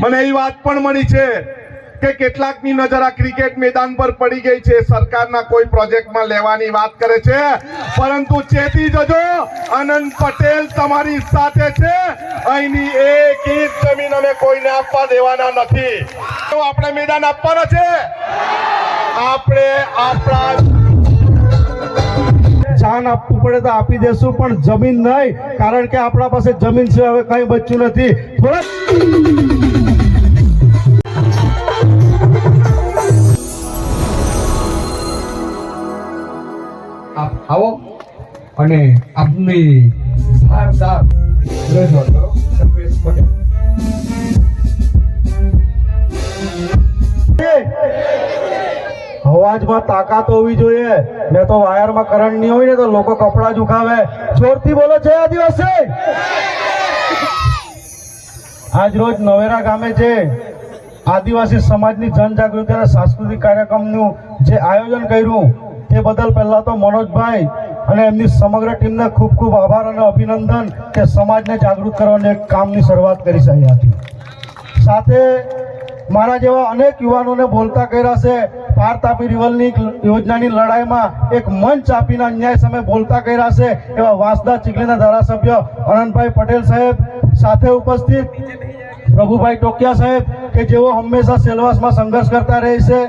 મને એ વાત પણ મળી છે કે કેટલાકની નજર આ ક્રિકેટ મેદાન પર પડી ગઈ છે. સરકારના કોઈ પ્રોજેક્ટમાં લેવાની વાત કરે છે. પરંતુ ચેતી જજો આનંદ પટેલ તમારી સાથે છે. અહીંની એક ઇંચ જમીન અમે કોઈને આપવા દેવાના નથી. તો આપણે મેદાન આપવાના છે. આપણે આપણા જાન આપવું પડે તો આપી દેશું, પણ જમીન નહીં, કારણ કે આપણા પાસે જમીન છે, હવે કઈ બચ્યું નથી. થોડા આવો અને આપની ભારદાર રજૂઆત કરો કલ્પેશ પટેલ અવાજમાં તાકાત હોવી જોઈએ. ને તો વાયરમાં કરંટ નહીં હોય ને તો લોકો કપડા ઝુકાવે જોરથી બોલો છે આદિવાસી! આજ રોજ નવેરા ગામે જે આદિવાસી સમાજની જનજાગૃતિ અને સાંસ્કૃતિક કાર્યક્રમનું જે આયોજન કર્યું તે બદલ પહેલાં તો મનોજભાઈ અને એમની સમગ્ર ટીમને ખૂબ ખૂબ આભાર અને અભિનંદન કે સમાજને જાગૃત કરવાની એક કામની શરૂઆત કરી શક્યા હતી સાથે મારા જેવા અનેક યુવાનોને બોલતા કર્યા છે પાર તાપી રિવલની યોજનાની લડાઈમાં એક મંચ આપીને અન્યાય સામે બોલતા કર્યા છે, એવા વાંસદા ચીખલીના ધારાસભ્ય અનંતભાઈ પટેલ સાહેબ, સાથે ઉપસ્થિત પ્રભુભાઈ ટોકિયા સાહેબ, કે જેઓ હંમેશા સેલવાસમાં સંઘર્ષ કરતા રહે છે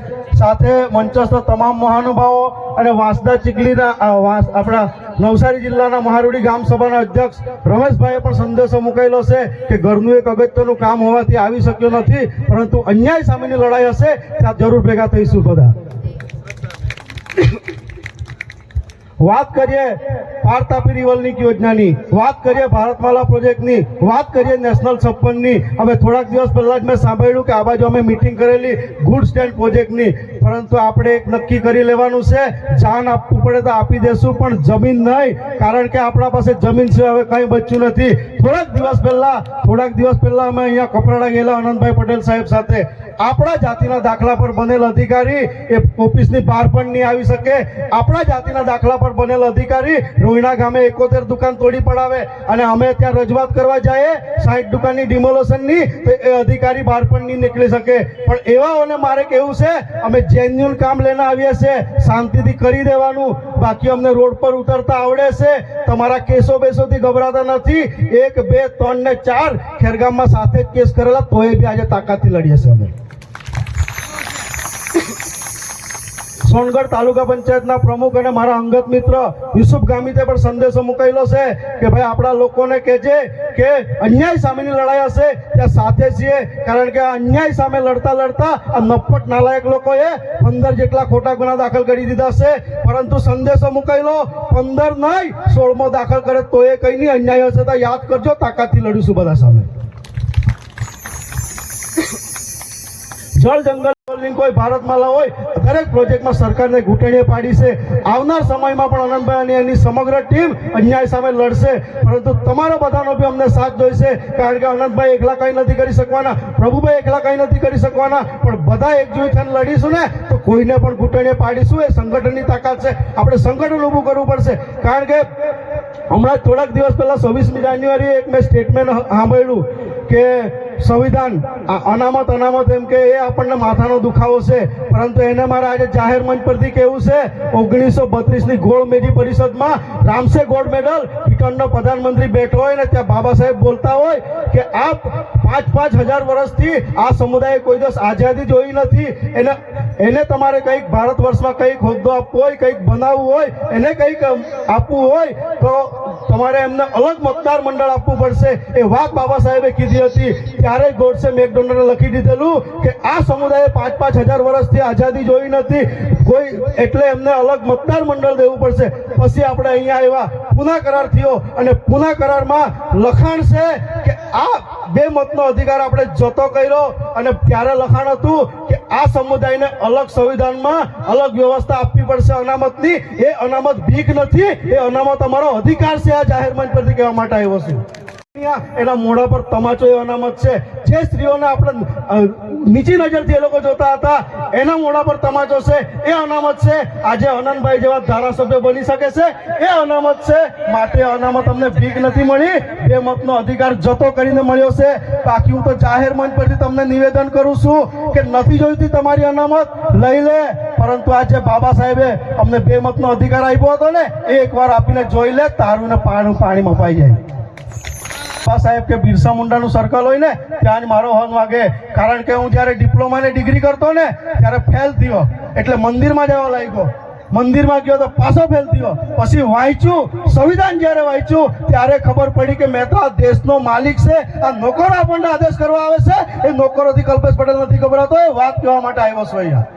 સાથે મંચસ્થ તમામ મહાનુભાવો અને વાંસદા ચીખલીના આપણા નવસારી જિલ્લાના મહારુડી ગામ સભાના અધ્યક્ષ રમેશભાઈએ પણ સંદેશો મુકાયેલો છે કે ઘરનું એક અગત્યનું કામ હોવાથી આવી શક્યો નથી, પરંતુ અન્યાય સામેની લડાઈ હશે, ત્યાં જરૂર ભેગા થઈશું બધા. વાત કરીએ પાર તાપી રિવલની યોજનાની, વાત કરીએ ભારતમાલા પ્રોજેક્ટની, વાત કરીએ નેશનલ છપ્પનની. હવે થોડાક દિવસ પહેલાં જ મેં સાંભળ્યું કે આ બાજુ અમે મિટિંગ કરેલી ગુડ સ્ટેન્ડ પ્રોજેક્ટની. પરંતુ આપણે એક નક્કી કરી લેવાનું છે, જાન આપવું પડે તો આપી દેશું, પણ જમીન નહીં, કારણ કે આપણા પાસે જમીન છે, હવે કંઈ બચ્યું નથી. થોડાક દિવસ પહેલાં, થોડાક દિવસ પહેલાં અમે અહીંયા કપરાડા ગયેલા આનંદભાઈ પટેલ સાહેબ સાથે. આપણા જાતિના દાખલા પર બનેલ અધિકારી એ ઓફિસની બહાર પણ નહીં આવી શકે. આપણા જાતિના દાખલા પર બનેલ અધિકારી રોહિણા ગામે એકોતેર દુકાન તોડી પડાવે અને અમે ત્યાં રજૂઆત કરવા જઈએ, સાઈઠ દુકાનની ડિમોલેશનની, તો એ અધિકારી બહાર નીકળી શકે. પણ એવાઓને મારે કેવું છે, અમે જેન્યુન કામ લઈને આવીએ છીએ, શાંતિથી કરી દેવાનું. બાકી અમને રોડ પર ઉતરતા આવડે છે. તમારા કેસો બેસોથી ગભરાતા નથી. એક, બે, ત્રણ ને ચાર ખેરગામમાં સાથે જ કેસ કરેલા, તોય બી આજે તાકાતથી લડીએ છીએ અમે. સોનગઢ તાલુકા પંચાયતના પ્રમુખ અને મારા અંગત મિત્ર યુસુફ ગામિતે પણ સંદેશો મુકાયેલો છે કે ભાઈ આપણા લોકોને કહેજે કે અન્યાય સામેની લડાઈ હશે, ત્યાં સાથે છીએ. કારણ કે અન્યાય સામે લડતા લડતા આ નફટ નાલાયક લોકોએ પંદર જેટલા ખોટા ગુના દાખલ કરી દીધા છે. પરંતુ સંદેશો મુકાયેલો, પંદર નહીં, સોળમો દાખલ કરે તો એ કંઈ નહીં. અન્યાય હશે તો યાદ કરજો, તાકાતથી લડીશું બધા સામે. જળ જંગલ ની હોય ભારતમાલા હોય દરેક પ્રોજેક્ટમાં સરકારને ઘૂંટણીએ પાડી છે. આવનાર સમયમાં પણ અનંતભાઈ અને એની સમગ્ર ટીમ અન્યાય સામે લડશે. પરંતુ તમારો બધાનો બી અમને સાથ જોઈશે, કારણ કે અનંતભાઈ એકલા કંઈ નથી કરી શકવાના, પ્રભુભાઈ એકલા કંઈ નથી કરી શકવાના, પણ બધા એકજૂથ થઈને લડીશું ને, તો કોઈને પણ ઘૂંટણીએ પાડીશું. એ સંગઠનની તાકાત છે. આપણે સંગઠન ઊભું કરવું પડશે. કારણ કે હમણાં થોડાક દિવસ પહેલા છવ્વીસમી જાન્યુઆરીએ એક મેં સ્ટેટમેન્ટ સાંભળ્યું. કે સંવિધાન અનામત અનામત એમ કે એ આપણને માથાનો દુખાવો છે. પરંતુ એને મારે આજે જાહેર મંચ પરથી કહેવું છે, ઓગણીસો બત્રીસની ગોળ મેજી પરિષદમાં રામસે ગોલ્ડ મેડલ, બ્રિટનનો પ્રધાનમંત્રી બેઠો હોય ને ત્યાં બાબા સાહેબ બોલતા હોય કે આ પાંચ પાંચ હજાર વર્ષથી આ સમુદાયે કોઈ દિવસ આઝાદી જોઈ નથી. એને એને તમારે કંઈક ભારત વર્ષમાં કંઈક હોદ્દો આપવો હોય, કંઈક બનાવવું હોય, એને કંઈક આપવું હોય, તો તમારે એમને અલગ મતદાર મંડળ આપવું પડશે. એ વાત બાબા સાહેબે કીધી હતી ત્યારે ગોડસે મેકડોનલ્ડે લખી દીધેલું કે આ સમુદાયે પાંચ પાંચ હજાર વર્ષથી આઝાદી જોઈ નથી. કોઈ એટલે એમને અલગ મતદાર મંડળ દેવું પડશે. પછી આપણે અહીંયા આવ્યા. પુના કરાર થયો અને પુના કરારમાં લખાણ છે કે આ બે મતનો અધિકાર આપણે જતો કર્યો અને ત્યારે લખાણ હતું કે આ સમુદાયને અલગ સંવિધાનમાં અલગ વ્યવસ્થા આપવી પડશે અનામતની. એ અનામત ભીખ નથી. એ અનામત અમારો અધિકાર છે આ જાહેર મંચ પરથી કહેવા માટે આવ્યો છું. એના મોઢા પર તમાચો અનામત છે. જે સ્ત્રીઓને આપણે નીચી નજરથી એ લોકો જોતા હતા, એના મોઢા પર તમાચો છે. એ અનામત છે. આજે અનંતભાઈ જેવા ધારાસભ્ય બની શકે છે. એ અનામત છે. માટે અનામત અમને ભીખ નથી મળી. બે મતનો અધિકાર જતો કરીને મળ્યો છે. બાકી હું તો જાહેર મંચ પરથી તમને નિવેદન કરું છું કે નથી જોઈતી તમારી અનામત. લઈ લે. પરંતુ આજે બાબા સાહેબે અમને બે મતનો અધિકાર આપ્યો હતો ને, એ એકવાર આપીને જોઈ લે. તારું ને પાણી પાણી મપાઈ જાય. બાબા સાહેબ કે બિરસા મુંડાનું સર્કલ હોય ને, ત્યાં જ મારો હોર્ન વાગે. કારણ કે હું જ્યારે ડિપ્લોમાની ડિગ્રી કરતો ને, ત્યારે ફેલ થયો. એટલે મંદિરમાં જવા લાગ્યો. મંદિરમાં ગયો તો પાછો ફેલ થયો. પછી વાંચ્યું, સંવિધાન જ્યારે વાંચ્યું, ત્યારે ખબર પડી કે મેં તો આ દેશનો માલિક છે, આ નોકર આપણને આદેશ કરવા આવે છે. એ નોકરોથી કલ્પેશ પટેલ નથી ખબર એ વાત કહેવા માટે આવ્યો છું અહીંયા.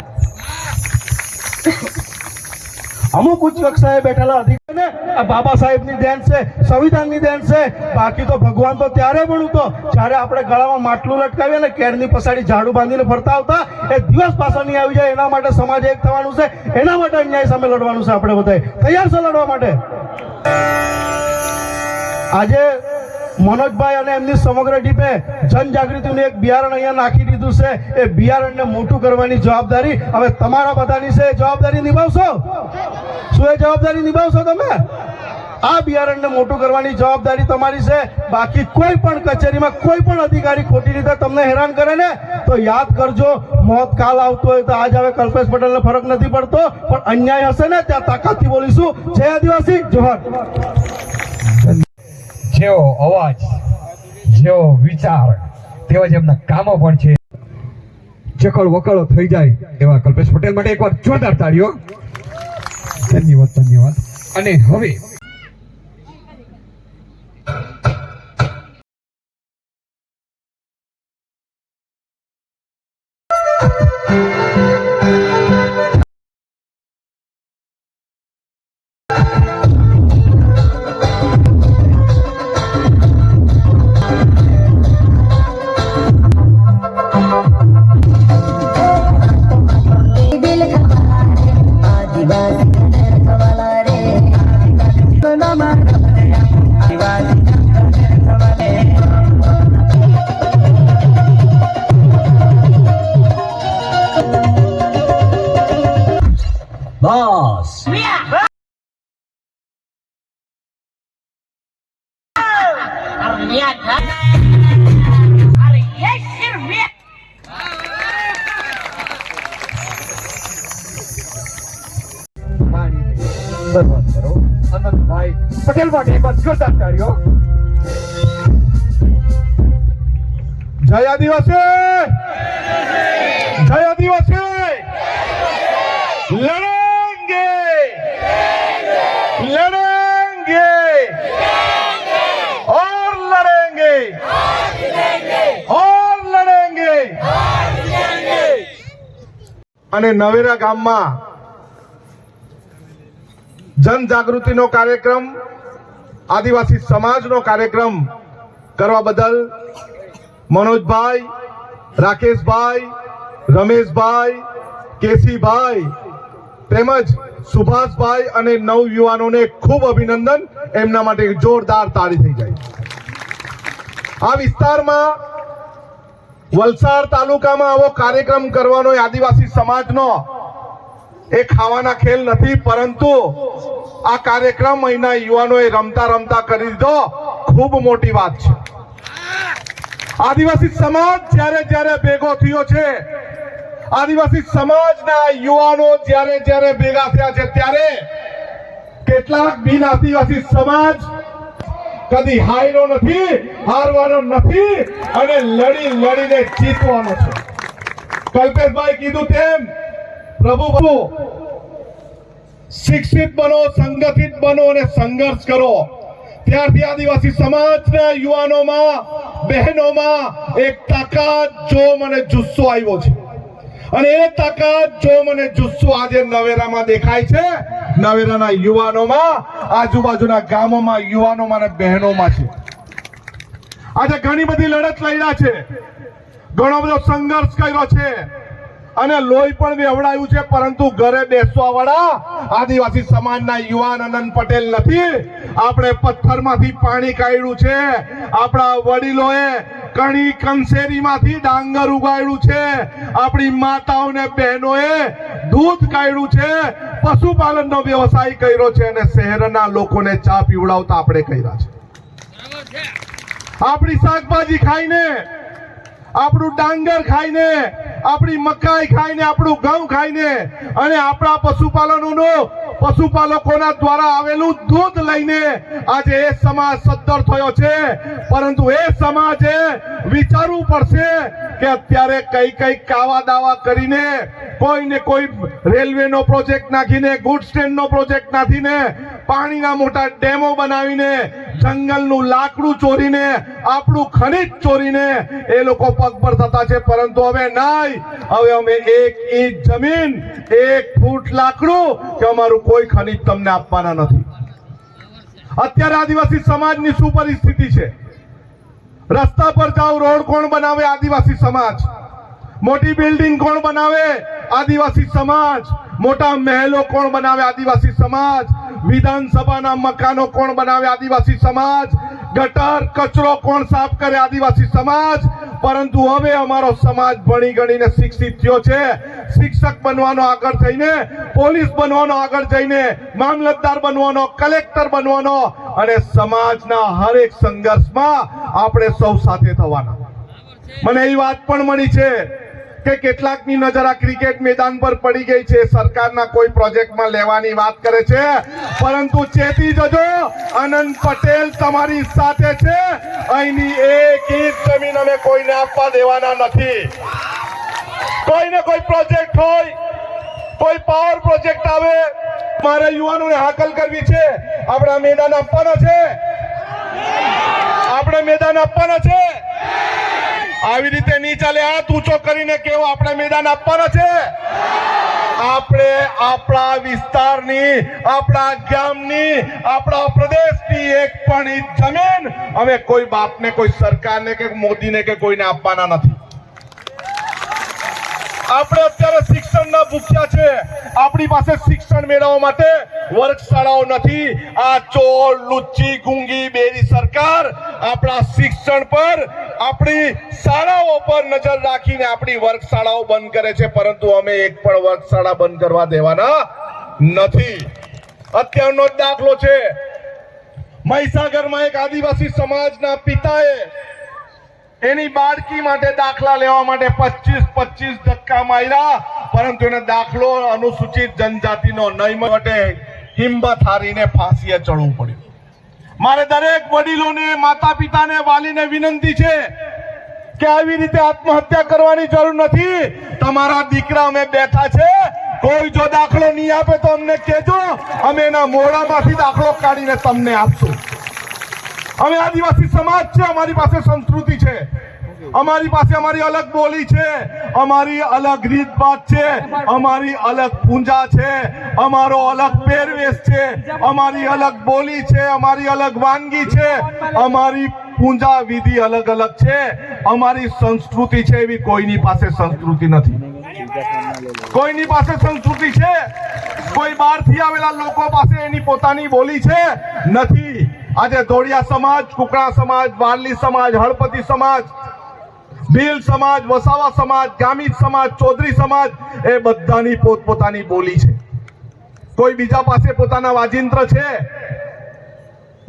અમુક ઉચ્ચ કક્ષાએ બેઠેલા અધિકારીને આ બાબા સાહેબની દેન છે, સંવિધાનની દેન છે. બાકી તો ભગવાન તો ત્યારે પણ હતો જ્યારે આપણે ગળામાં માટલું લટકાવીએ ને કેરની પછાડી ઝાડુ બાંધીને ફરતા આવતા, એ દિવસ પાછો નહીં આવી જાય. એના માટે સમાજ એક થવાનું છે. એના માટે અન્યાય સામે લડવાનું છે આપણે બધાએ. તૈયાર છે લડવા માટે? આજે મનોજભાઈ અને એમની સમગ્ર ટીમે જનજાગૃતિનું એક બિયારણ અહીંયા નાખી દીધું છે. એ બિયારણને મોટું કરવાની જવાબદારી હવે તમારા બધાની છે. એ જવાબદારી નિભાવશો? શું એ જવાબદારી નિભાવશો તમે? આ બિયારણને મોટું કરવાની જવાબદારી તમારી છે. બાકી કોઈ પણ કચેરીમાં કોઈ પણ અધિકારી ખોટી રીતે તમને હેરાન કરે ને, તો યાદ કરજો, મોત કાલ આવતો હોય તો આજ હવે કલ્પેશ પટેલને ફરક નથી પડતો, પણ અન્યાય હશે ને, ત્યાં તાકાતથી બોલીશું. જય આદિવાસી, જોહર. જેવો અવાજ, જેવો વિચાર, તેવા જ એમના કામો પણ છે. ચકળ વકળો થઈ જાય એવા કલ્પેશ પટેલ માટે એકવાર જોરદાર તાળીઓ. ધન્યવાદ ધન્યવાદ. અને હવે માણીને શરૂઆત કરો અનંતભાઈ પટેલ માટે એકવાર જોરદાર તાળીઓ જય આદિવાસી જય આદિવાસી લડેંગે લડેંગે और लड़ेंगे और लड़ेंगे અને નવેરા ગામમાં જનજાગૃતિનો કાર્યક્રમ, આદિવાસી સમાજનો કાર્યક્રમ કરવા બદલ મનોજભાઈ, રાકેશભાઈ, રમેશભાઈ, કેસીભાઈ, તેમજ સુભાષભાઈ અને નવ યુવાનોને ખૂબ અભિનંદન. એમના માટે જોરદાર તાળી થઈ જાય. આ વિસ્તારમાં વલસાડ તાલુકામાં આવો કાર્યક્રમ કરવાનો આદિવાસી સમાજનો એ ખાવાના ખેલ નથી, પરંતુ આ કાર્યક્રમ અહીંના યુવાનોએ રમતા રમતા કરી દીધો. ખૂબ મોટી વાત છે. આદિવાસી સમાજ જ્યારે જ્યારે ભેગો થયો છે, આદિવાસી સમાજના યુવાનો જ્યારે જ્યારે ભેગા થયા છે, ત્યારે કેટલાક બિન આદિવાસી સમાજ કદી હાર્યો નથી, હારવાનો નથી અને લડી લડીને જીતવાનો છે. કલ્પેશભાઈ કીધું તેમ પ્રભુ શિક્ષિત બનો, સંગઠિત બનો અને સંઘર્ષ કરો. ત્યારથી આદિવાસી સમાજના યુવાનોમાં, બહેનોમાં એક તાકાત, જોમ અને જુસ્સો આવ્યો છે. અને એ તાકાત, જોમ અને જુસ્સો આજે નવેરામાં દેખાય છે. નવેરાના યુવાનોમાં, આજુબાજુના ગામોમાં, યુવાનોમાં અને બહેનોમાં છે. આજે ઘણી બધી લડત લડ્યા છે. ઘણો બધો સંઘર્ષ કર્યો છે. અને લોહી પણ વેવડાયું છે, પરંતુ ઘરે બેસવા વાળા આદિવાસી સમાજના યુવાન અનંત પટેલ નથી. આપણે પથ્થરમાંથી પાણી કાઢ્યું છે. આપણા વડીલોએ કણી કંસેરીમાંથી ડાંગર ઉગાડ્યું છે. આપણી માતાઓને બહેનોએ દૂધ કાઢ્યું છે. પશુપાલનનો વ્યવસાય કર્યો છે અને શહેરના લોકોને ચા પીવડાવતા આપણે કર્યા છે. આપણી શાકભાજી ખાઈને, આપણું ડાંગર ખાઈને આપણી મકાઈ ખાઈને, આપણું ઘઉં ખાઈને અને આપણા પશુપાલનોનો પશુપાલકોના દ્વારા આવેલું દૂધ લઈને આજે એ સમાજ સદ્ધર થયો છે. પરંતુ એ સમાજે વિચારવું પડશે કે અત્યારે કઈ કઈ કાવા દાવા કરીને કોઈને કોઈ રેલવેનો પ્રોજેક્ટ નાખીને ગુડ સ્ટેન્ડનો પ્રોજેક્ટ નાખીને, પાણીના મોટા ડેમો બનાવીને જંગલનું લાકડું ચોરીને, આપણું ખનિજ ચોરીને એ લોકો પગભર થતા છે. પરંતુ હવે નહીં. હવે અમે એક ઇંચ જમીન, એક ફૂટ લાકડું કે અમારું કોઈ ખનિજ તમને આપવાના નથી. અત્યારે આદિવાસી સમાજની શું પરિસ્થિતિ છે. રસ્તા પર જાઓ, રોડ કોણ બનાવે? આદિવાસી સમાજ. મોટી બિલ્ડિંગ કોણ બનાવે? આદિવાસી સમાજ. મોટા મહેલો કોણ બનાવે? આદિવાસી સમાજ. વિધાનસભાના મકાનો કોણ બનાવે આદિવાસી સમાજ? ગટર, કચરો કોણ સાફ કરે આદિવાસી સમાજ? પરંતુ હવે અમારો સમાજ ભણી ગણીને શિક્ષિત થયો છે. શિક્ષક બનવાનો આગળ થઈને, પોલીસ બનવાનો આગળ જઈને, મામલતદાર બનવાનો, કલેક્ટર બનવાનો અને સમાજના હરેક સંઘર્ષમાં આપણે સૌ સાથે થવાના. મને એ વાત પણ મળી છે. કે કેટલાકની નજર આ ક્રિકેટ મેદાન પર પડી ગઈ છે. સરકારના કોઈ પ્રોજેક્ટમાં લેવાની વાત કરે છે. પરંતુ ચેતી જજો આનંદ પટેલ તમારી સાથે છે. અહીંની એક ઇંચ જમીન અમે કોઈને આપવા દેવાના નથી. કોઈને કોઈ પ્રોજેક્ટ હોય, કોઈ પાવર પ્રોજેક્ટ આવે, મારે યુવાનોને હાકલ કરવી છે. આપણા મેદાન આપવાના છે. આપણે મેદાન આપવાના છે. આવી રીતે નહીં ચાલે. હાથ ઊંચો કરીને કેવો આપણે મેદાન આપવાના છે? આપણે આપણા વિસ્તારની, આપણા ગામની, આપણા પ્રદેશની એક પણ જમીન અમે કોઈ બાપને, કોઈ સરકારને કે મોદીને કે કોઈને આપવાના નથી. આપણે અત્યારે શિક્ષણના ભૂખ્યા છે. આપણી પાસે શિક્ષણ મેળવવા માટે વર્ગશાળાઓ નથી. આ ચોર, લુચ્ચી, ગુંગી, બેરી સરકાર આપણા શિક્ષણ પર આપણી શાળાઓ પર નજર રાખીને આપણી વર્ગશાળાઓ બંધ કરે છે. પરંતુ અમે એક પણ વર્ગશાળા બંધ કરવા દેવાના નથી. અત્યારનો જ દાખલો છે. મહીસાગરમાં એક આદિવાસી સમાજના પિતાએ એની બાળકી માટે દાખલા લેવા માટે પચીસ પચીસ ધક્કા માર્યા, પરંતુ એને દાખલો અનુસૂચિત જનજાતિનો નહીં માટે હિંમત હારીને ફાંસીએ ચડવું પડ્યું. મારે દરેક વડીલોને માતા પિતાને વાલીને વિનંતી છે કે આવી રીતે આત્મહત્યા કરવાની જરૂર નથી. તમારા દીકરા અમે બેઠા છે, કોઈ જો દાખલો નહીં આપે તો અમને કહેજો, અમે એના મોડામાંથી દાખલો કાઢીને તમને આપશું. અમે આદિવાસી સમાજ છે, અમારી પાસે સંસ્કૃતિ છે. અમારી પાસે અમારી અલગ બોલી છે, અમારી અલગ રીતભાત છે, અમારી અલગ પૂંજા છે, અમારો અલગ પહેરવેશ છે, અમારી અલગ બોલી છે, અમારી અલગ વાનગી છે, અમારી પૂંજા વિધિ અલગ અલગ છે, અમારી સંસ્કૃતિ છે એવી કોઈની પાસે સંસ્કૃતિ નથી. કોઈની પાસે સંસ્કૃતિ છે? કોઈ બહારથી આવેલા લોકો પાસે એની પોતાની બોલી છે? નથી. આજે ધોળિયા સમાજ કુકડા સમાજ, વારલી સમાજ, હળપતિ સમાજ, ભીલ સમાજ, વસાવા સમાજ ગામિત સમાજ, ચૌધરી સમાજ, એ બધાની પોતપોતાની બોલી છે. કોઈ બીજા પાસે પોતાના વાજિંત્ર છે?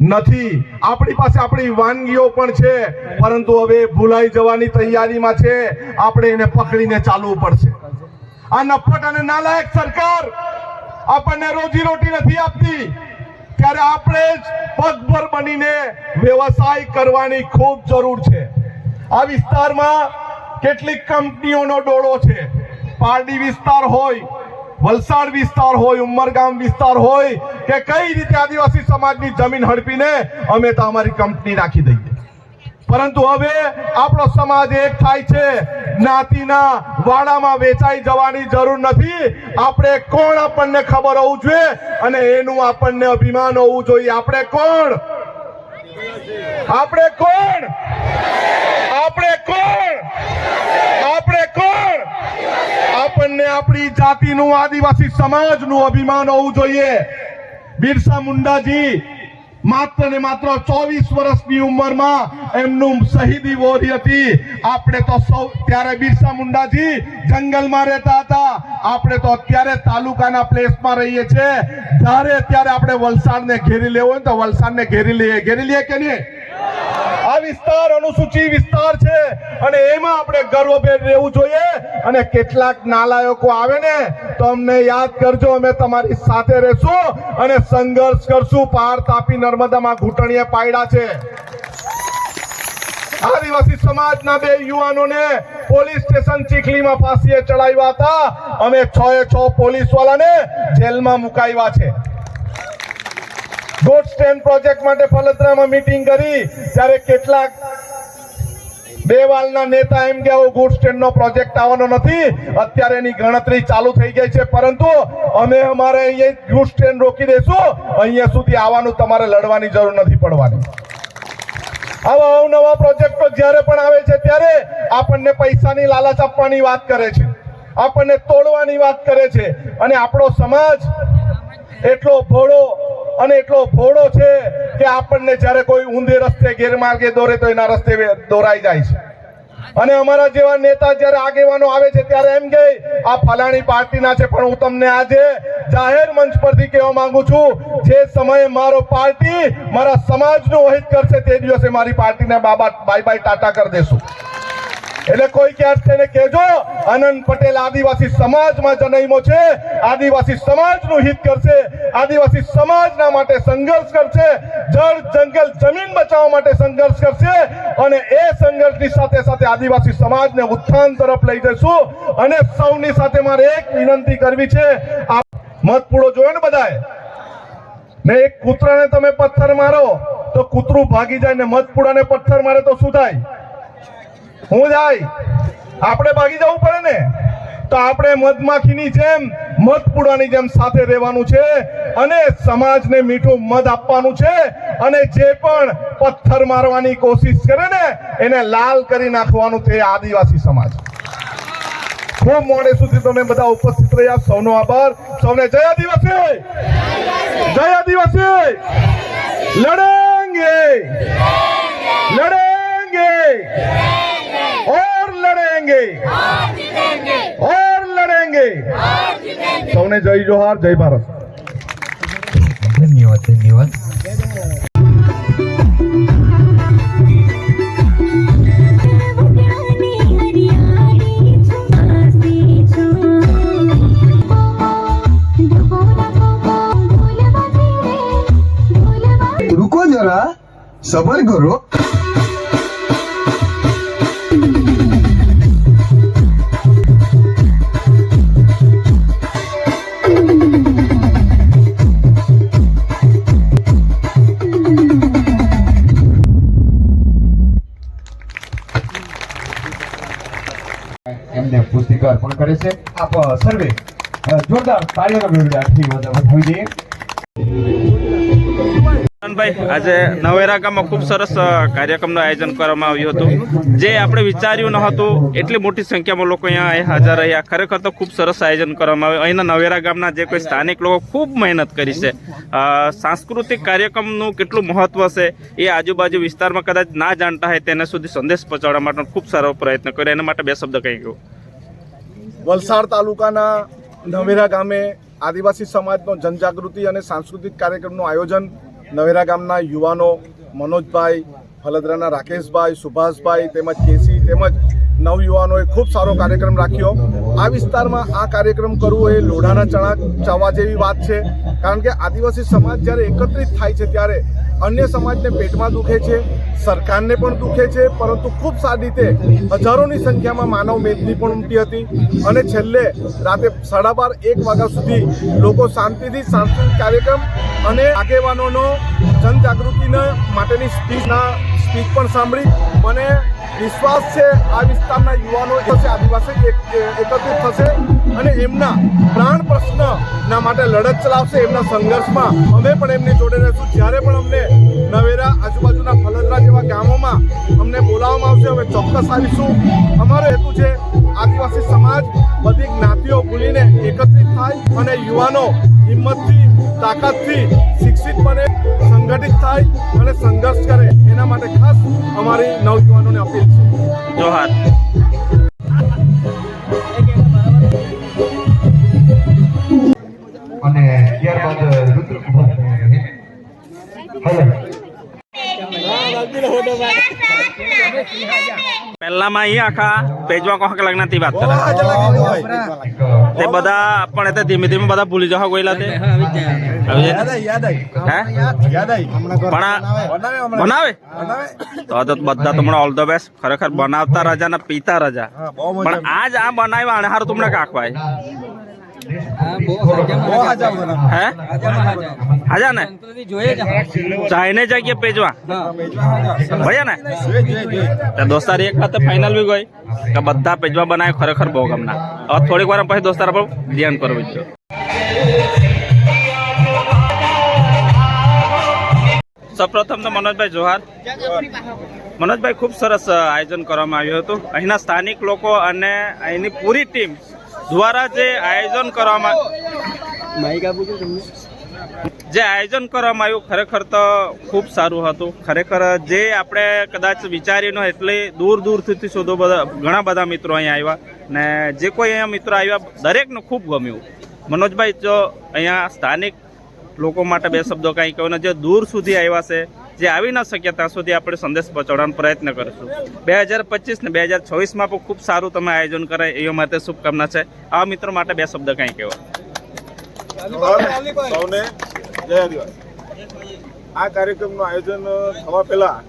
નથી. આપણી પાસે આપણી વાનગીઓ પણ છે, પરંતુ હવે ભૂલાઈ જવાની તૈયારીમાં છે. આપણે એને પકડીને ચાલવું પડશે. આ નફટ અને નાલાયક સરકાર આપણને રોજી રોટી નથી આપતી. ત્યારે આપણે જ પગભર બનીને વ્યવસાય કરવાની ખૂબ જરૂર છે. આ વિસ્તારમાં કેટલીક કંપનીઓનો ડોળો છે. પારડી વિસ્તાર હોય, વલસાડ વિસ્તાર હોય, ઉમરગામ વિસ્તાર હોય, કે કઈ રીતે આદિવાસી સમાજની જમીન હડપીને અમે તો અમારી કંપની રાખી દઈએ. પરંતુ હવે આપણો સમાજ એક થાય છે. જ્ઞાતિના વાડામાં વેચાઈ જવાની જરૂર નથી. આપણે કોણ આપણને ખબર હોવું જોઈએ અને એનું આપણને અભિમાન હોવું જોઈએ. આપણે કોણ? આપણે કોણ? આપણે કોણ? આપણે કોણ? આપણને આપણી જાતિનું આદિવાસી સમાજનું અભિમાન હોવું જોઈએ. બિરસા મુંડાજી માત્ર ને માત્ર ચોવીસ વર્ષની ઉંમરમાં એમનું શહીદી વોરી હતી. આપણે તો સૌ ત્યારે બિરસા મુંડાજી જંગલમાં રહેતા હતા. આપણે તો અત્યારે તાલુકાના પ્લેસમાં રહીએ છીએ. જ્યારે ત્યારે આપણે વલસાડને ઘેરી લેવો હોય તો વલસાડને ઘેરી લઈએ. ઘેરી લઈએ કે નહીં? આ વિસ્તાર અનુસૂચિત વિસ્તાર છે અને એમાં આપણે ગર્વભેર રહેવું જોઈએ અને કેટલાક નાલાયકો આવે ને તો અમને યાદ કરજો, અમે તમારી સાથે રહેશું અને સંઘર્ષ કરશું. પાર તાપી નર્મદામાં ઘૂંટણીએ પાડ્યા છે. આદિવાસી સમાજના બે યુવાનોને પોલીસ સ્ટેશન ચીખલીમાં ફાંસીએ ચડાવ્યા હતા. અમે છ એ છ પોલીસ વાળાને જેલમાં મુકાવ્યા છે. ગોડ સ્ટેન્ડ પ્રોજેક્ટ માટે ફલતરામાં મીટિંગ કરી. ત્યારે કેટલાક દેવાલના નેતા એમ કે ગુડ સ્ટેન્ડ નો પ્રોજેક્ટ આવવાનો નથી. અત્યારે એની ગણતરી ચાલુ થઈ ગઈ છે. પરંતુ અમે અમારે અહીંયા ગુડ સ્ટેન્ડ રોકી દઈશું. અહીંયા સુધી આવવાનું તમારે લડવાની જરૂર નથી પડવાની. આવા અવનવા પ્રોજેક્ટો જ્યારે પણ આવે છે ત્યારે આપણને પૈસાની લાલચ આપવાની વાત કરે છે. આપણને તોડવાની વાત કરે છે. અને આપણો સમાજ એટલો ભોળો અને એટલો ભોળો છે કે આપણને જ્યારે કોઈ ઊંધે રસ્તે ગેરમાર્ગે દોરે તો એના રસ્તે દોરાઈ જાય છે. અને અમારા જેવા નેતા જ્યારે આગેવાનો આવે છે ત્યારે એમ કે, આ ફલાણી પાર્ટીના છે, પણ હું તમને આજે જાહેર મંચ પરથી કહેવા માંગુ છું, જે સમયે મારો પાર્ટી મારા સમાજનું વહિત કરશે તે દિવસે મારી પાર્ટીને બાબા બાય બાય ટાટા કરી દેશું. એટલે કોઈ ક્યાંક તેને કહેજો, આનંદ પટેલ આદિવાસી સમાજમાં જન્મ્યો છે. આદિવાસી સમાજનું હિત કરશે. આદિવાસી સમાજના માટે સંઘર્ષ કરશે. જળ, જંગલ, જમીન બચાવવા માટે સંઘર્ષ કરશે. અને એ સંઘર્ષની સાથે સાથે આદિવાસી સમાજને ઉત્થાન તરફ લઈ જશું અને સૌની સાથે મારે એક વિનંતી કરવી છે. આ મતપૂડો જોયો ને બધાએ? ને એક કૂતરાને તમે પથ્થર મારો, તો કૂતરું ભાગી જાય ને મધપુડાને પથ્થર મારે તો શું થાય? હું જાય. આપણે ભાગી જવું પડે ને? તો આપણે મધમાખીની જેમ મધપુડાની જેમ સાથે રહેવાનું છે અને સમાજને મીઠું મધ આપવાનું છે અને જે પણ પથ્થર મારવાની કોશિશ કરે ને, એને લાલ કરી નાખવાનું છે આદિવાસી સમાજ. ખૂબ મોડે સુધી તમે બધા ઉપસ્થિત રહ્યા. સૌનો આભાર. સૌને જય આદિવાસી! જય આદિવાસી! લડેંગે! લડેંગે! लड़ेंगे और लड़ेंगे સૌને જય જોહાર જય ભારત ધન્યવાદ ધન્યવાદ વગડાની હરિયાળી કરે છે. આપ સર્વે જોરદાર તાળીઓના ગણગડાટથી વધાવી દઈએ ભાઈ, આજે નવેરા ગામમાં ખૂબ સરસ કાર્યક્રમનું આયોજન કરવામાં આવ્યું હતું. જે આપણે વિચાર્યું ન હતું, એટલી મોટી સંખ્યામાં લોકો અહીંયા હાજર રહ્યા. ખરેખર તો ખૂબ સરસ આયોજન કરવામાં આવ્યું. અહીંના નવેરા ગામના જે કોઈ સ્થાનિક લોકો ખૂબ મહેનત કરી છે. સાંસ્કૃતિક કાર્યક્રમનું કેટલું મહત્વ છે, એ આજુબાજુ વિસ્તારમાં કદાચ ના જાણતા હોય, તેને સુધી સંદેશ પહોંચાડવા માટે ખૂબ સારો પ્રયત્ન કર્યો. એના માટે બે શબ્દ કહી ગયું. વલસાડ તાલુકાના નવેરા ગામે આદિવાસી સમાજનો જનજાગૃતિ અને સાંસ્કૃતિક કાર્યક્રમનું આયોજન નવેરા ગામના યુવાનો મનોજભાઈ, ફલદરાના રાકેશભાઈ, સુભાષભાઈ તેમજ કેસી તેમજ નવયુવાનોએ ખૂબ સારો કાર્યક્રમ રાખ્યો. આ વિસ્તારમાં આ કાર્યક્રમ કરવો એ લોઢાના ચણા ચાવવા જેવી વાત છે. કારણ કે આદિવાસી સમાજ જ્યારે એકત્રિત થાય છે ત્યારે અન્ય સમાજને પેટમાં દુખે છે, સરકારને પણ દુખે છે, પરંતુ ખૂબ સારી રીતે હજારોની સંખ્યામાં માનવ મેદની પણ ઉમટી હતી. અને છેલ્લે રાતે સાડા બાર, એક વાગ્યા સુધી લોકો શાંતિથી સાંસ્કૃતિક કાર્યક્રમ અને આગેવાનોનો જનજાગૃતિના માટેની સ્પીચના સ્પીચ પણ સાંભળી. મને વિશ્વાસ છે આ વિસ્તારના યુવાનો આદિવાસી એક- એકત્રિત થશે. અને એમના પ્રાણ પ્રશ્નના માટે લડત ચલાવશે એમના સંઘર્ષમાં. અમે પણ એમની જોડે રહીશું. જ્યારે પણ અમને નવેરા આજુબાજુના ફલદરા જેવા ગામોમાં અમને બોલાવવામાં આવશે, અમે ચોક્કસ આવીશું. અમારો હેતુ છે આદિવાસી સમાજ, બધી જ્ઞાતિઓ ભૂલીને એકત્રિત થાય અને યુવાનો હિંમતથી, તાકાતથી શિક્ષિત બને સંગઠિત થાય અને સંઘર્ષ કરે. એના માટે ખાસ અમારી નવયુવાનોને અપીલ છે. જોહાર. પહેલામાં અહીં આખા પેજમાં કોહક લગ્નથી વાત કરે. તે બધા પણ એ ધીમે ધીમે બધા ભૂલી જાવ ગયેલા તે? હે પણ બનાવે. તો તો બધા તમને ઓલ ધ બેસ્ટ ખરેખર બનાવતા રજા ને પીતા રજા. પણ આજ આ બનાવ્યા અને હારું તમને કાકવાય હે હાજા ને જગ્યા પેજવા ભૈયા ને દોસ્તાર એક ખાતે ફાઇનલ બી ગઈ કે બધા પેજવા બનાવે ખરેખર બહુ ગમના હવે થોડીક વાર પછી દોસ્તાર પર ધ્યાન કરવું જોઈએ સૌપ્રથમ તો મનોજભાઈ જોહાર મનોજભાઈ ખૂબ સરસ આયોજન કરવામાં આવ્યું હતું અહીંના સ્થાનિક લોકો અને અહીંની પૂરી ટીમ દ્વારા જે આયોજન કરવામાં જે આયોજન કરવામાં આવ્યું ખરેખર તો ખૂબ સારું હતું. ખરેખર જે આપણે કદાચ વિચાર્યું ન એટલે દૂર દૂરથી શોધો બધા ઘણા બધા મિત્રો અહીંયા આવ્યા ને જે કોઈ અહીંયા મિત્રો આવ્યા દરેકને ખૂબ ગમ્યું. મનોજભાઈ જો અહીંયા સ્થાનિક લોકો માટે બે શબ્દો કાંઈ કહ્યું ને જે દૂર સુધી આવ્યા છે જે આવી ન શક્યા ત્યાં સુધી આપણે સંદેશ પહોંચાડવાનો પ્રયત્ન કરીશું. બે હજાર પચીસ ને બે હજાર છવ્વીસમાં પણ ખૂબ સારું તમે આયોજન કરાય એ માટે શુભકામના છે. આવા મિત્રો માટે બે શબ્દ કાંઈ કહેવા. સૌને જય આદિવાસી આ કાર્યક્રમનું આયોજન થવા પહેલાં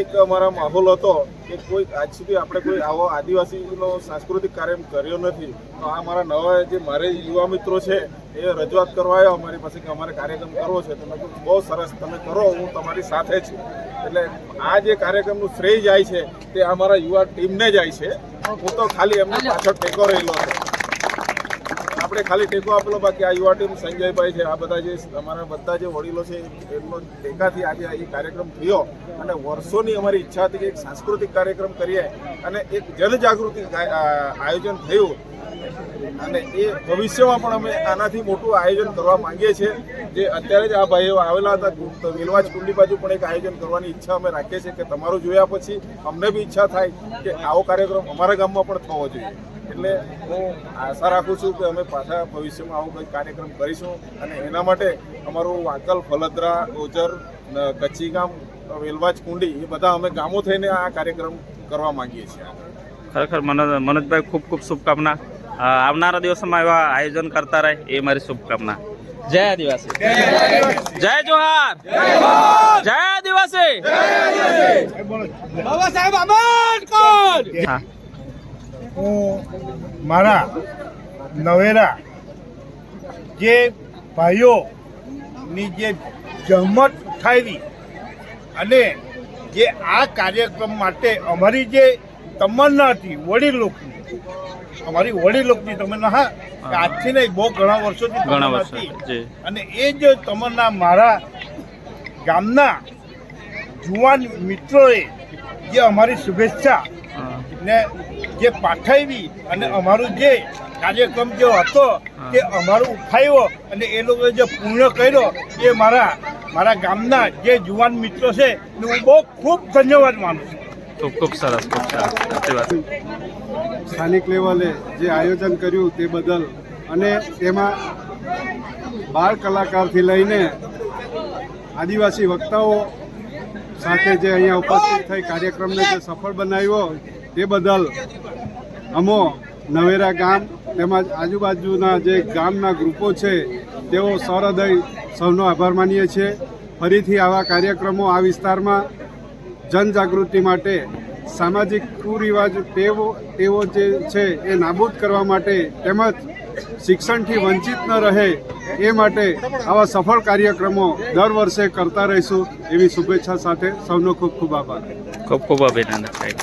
એક અમારા માહોલ હતો કે કોઈ આજ સુધી આપણે કોઈ આવો આદિવાસીનો સાંસ્કૃતિક કાર્યક્રમ કર્યો નથી. તો આ મારા નવા જે મારે યુવા મિત્રો છે એ રજૂઆત કરવા આવ્યા અમારી પાસે કે અમારે કાર્યક્રમ કરવો છે. તો મેં બહુ સરસ તમે કરો હું તમારી સાથે છું. એટલે આ જે કાર્યક્રમનું શ્રેય જાય છે તે અમારા યુવા ટીમને જાય છે. હું તો ખાલી એમને પાછળ ટેકો રહેલો હતો. આપણે ખાલી ટેકો આપેલો બાકી આ યુવા ટીમ સંજયભાઈ છે આ બધા જે અમારા બધા જે વડીલો છે એમનો ટેકાથી આજે આ કાર્યક્રમ થયો. અને વર્ષોની અમારી ઈચ્છા હતી કે એક સાંસ્કૃતિક કાર્યક્રમ કરીએ અને એક જનજાગૃતિ આયોજન થયું. અને એ ભવિષ્યમાં પણ અમે આનાથી મોટું આયોજન કરવા માંગીએ છીએ. જે અત્યારે જ આ ભાઈઓ આવેલા હતા વેલવાજ કુંડી બાજુ પણ એક આયોજન કરવાની ઈચ્છા અમે રાખીએ છીએ કે તમારું જોયા પછી અમને બી ઈચ્છા થાય કે આવો કાર્યક્રમ અમારા ગામમાં પણ થવો જોઈએ. એટલે હું આશા રાખું છું કે અમે પાછા ભવિષ્યમાં આવો કંઈક કાર્યક્રમ કરીશું અને એના માટે અમારું વાંકલ, ફલદરા, ઓજર કચ્છી ગામ વેલવાજ કુંડી એ બધા અમે ગામો થઈને આ કાર્યક્રમ કરવા માંગીએ છીએ. ખરેખર મનોજ મનોજભાઈ ખૂબ ખૂબ શુભકામના. આવનારા દિવસોમાં એવા આયોજન કરતા રહે એ મારી શુભકામના. જય આદિવાસી. જય જોહાર. જય આદિવાસી. હા. હું મારા નવેરા જે ભાઈઓની જે જહમત ઉઠાવી અને જે આ કાર્યક્રમ માટે અમારી જે તમન્ના હતી વડીલ લોકોની અમારી વડીલ લોકોની તમન્ના હા આજથી નહીં બહુ ઘણા વર્ષોથી ઘણા વર્ષો અને એ જ તમન્ના મારા ગામના જુવાન મિત્રોએ જે અમારી શુભેચ્છા ને જે પાઠવી અને અમારું જે કાર્યક્રમ જે હતો તે અમારું ઉઠાવ્યો અને એ લોકોએ જે પૂર્ણ કર્યો એ મારા મારા ગામના જે જુવાન મિત્રો છે હું બહુ ખૂબ ધન્યવાદ માનું છું. ખૂબ ખૂબ સરસ ખૂબ સરસ. સાચી વાત. સ્થાનિક લેવલે જે આયોજન કર્યું તે બદલ અને તેમાં બાળ કલાકારથી લઈને આદિવાસી વક્તાઓ સાથે જે અહીંયા ઉપસ્થિત થઈ કાર્યક્રમને જે સફળ બનાવ્યો તે બદલ અમો નવેરા ગામ તેમજ આજુબાજુના જે ગામના ગ્રુપો છે તેઓ સહૃદય સૌનો આભાર માનીએ છીએ. ફરીથી આવા કાર્યક્રમો આ વિસ્તારમાં જનજાગૃતિ માટે સામાજિક કુરિવાજ તેવો તેવો જે છે એ નાબૂદ કરવા માટે તેમજ શિક્ષણથી વંચિત ન રહે એ માટે આવા સફળ કાર્યક્રમો દર વર્ષે કરતા રહીશું. એવી શુભેચ્છા સાથે સૌનો ખૂબ ખૂબ આભાર. ખૂબ ખૂબ અભિનંદન સાહેબ.